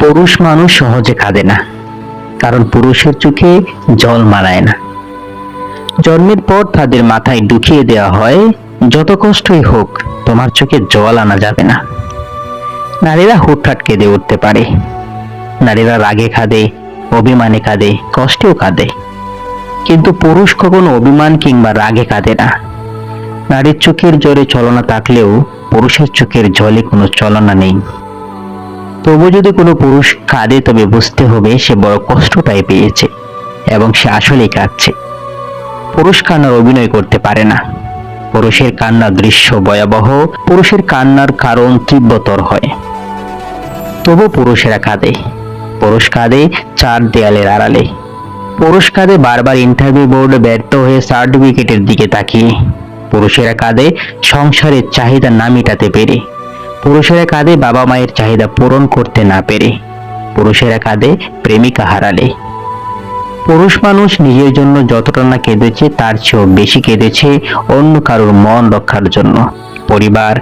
পুরুষ মানুষ সহজে কাঁদে না, কারণ পুরুষের চোখে জল মানায় না। জন্মের পর তাদের মাথায় ঢুকিয়ে দেওয়া হয়, যত কষ্টই হোক, তোমার চোখে জল আনা যাবে না। নারীরা হুটহাট কেঁদে উঠতে পারে। নারীরা রাগে কাঁদে অভিমানে কাঁদে কষ্টেও কাঁদে কিন্তু পুরুষ কখনো অভিমান কিংবা রাগে কাঁদে না। নারীর চোখের জোরে চলনা থাকলেও পুরুষের চোখের জলে কোনো চলনা নেই। তবু যদি কোনো পুরুষ কাঁদে, তবে বুঝতে হবে সে বড় কষ্টটাই পেয়েছে এবং সে আসলেই কাঁদছে। পুরুষ কান্নার অভিনয় করতে পারে না। পুরুষের কান্নার দৃশ্য ভয়াবহ। পুরুষের কান্নার কারণ তীব্রতর হয়। তবু পুরুষেরা কাঁদে। পুরুষ কাঁদে চার দেয়ালের আড়ালে। পুরুষ কাঁদে বারবার ইন্টারভিউ বোর্ডে ব্যর্থ হয়ে সার্টিফিকেটের দিকে তাকিয়ে। পুরুষেরা কাঁদে সংসারের চাহিদা না মেটাতে পেরে। পুরুষেরা কাঁদে বাবা মায়ের চাহিদা পূরণ করতে না পেরে। পুরুষেরা কাঁদে প্রেমিকা হারালে। পুরুষ মানুষ নিজের জন্য যতটা না কেঁদেছে, তার চেয়েও বেশি কেঁদেছে অন্য কারোর মন রক্ষার জন্য। পরিবার,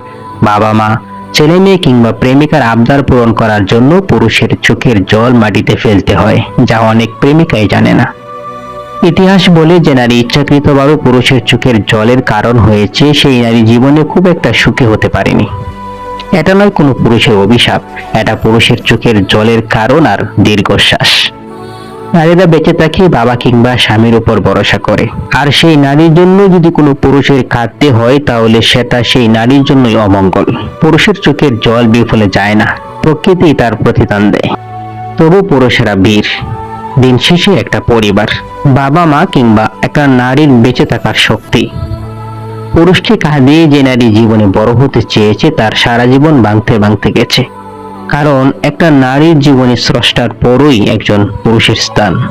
বাবা মা, ছেলে মেয়ে কিংবা প্রেমিকার আবদার পূরণ করার জন্য পুরুষের চোখের জল মাটিতে ফেলতে হয়, যা অনেক প্রেমিকাই জানে না। ইতিহাস বলে যে নারী ইচ্ছাকৃতভাবে পুরুষের চোখের জলের কারণ হয়েছে, সেই নারী জীবনে খুব একটা সুখী হতে পারেনি। এটা নয় কোনো পুরুষের অভিশাপ, এটা পুরুষের চোখের জলের কারণ আর দীর্ঘশ্বাস। নারীরা বেঁচে থাকে বাবা কিংবা স্বামীর উপর ভরসা করে। আর সেই নারীর জন্য যদি কোনো পুরুষের কাঁদতে হয়, তাহলে সেটা সেই নারীর জন্যই অমঙ্গল। পুরুষের চোখের জল বিফলে যায় না, প্রকৃতি তার প্রতিদান দেয়। তবু পুরুষেরা বীর। দিন শেষে একটা পরিবার বাবা মা কিংবা একটা নারীর বেঁচে থাকার শক্তি। পুরুষকে কাঁদিয়ে যে নারী জীবনে বড় হতে চেয়েছে, তার সারা জীবন ভাঙতে ভাঙতে গেছে। কারণ, একটা নারীর জীবনে স্রষ্টার পরই একজন পুরুষের স্থান।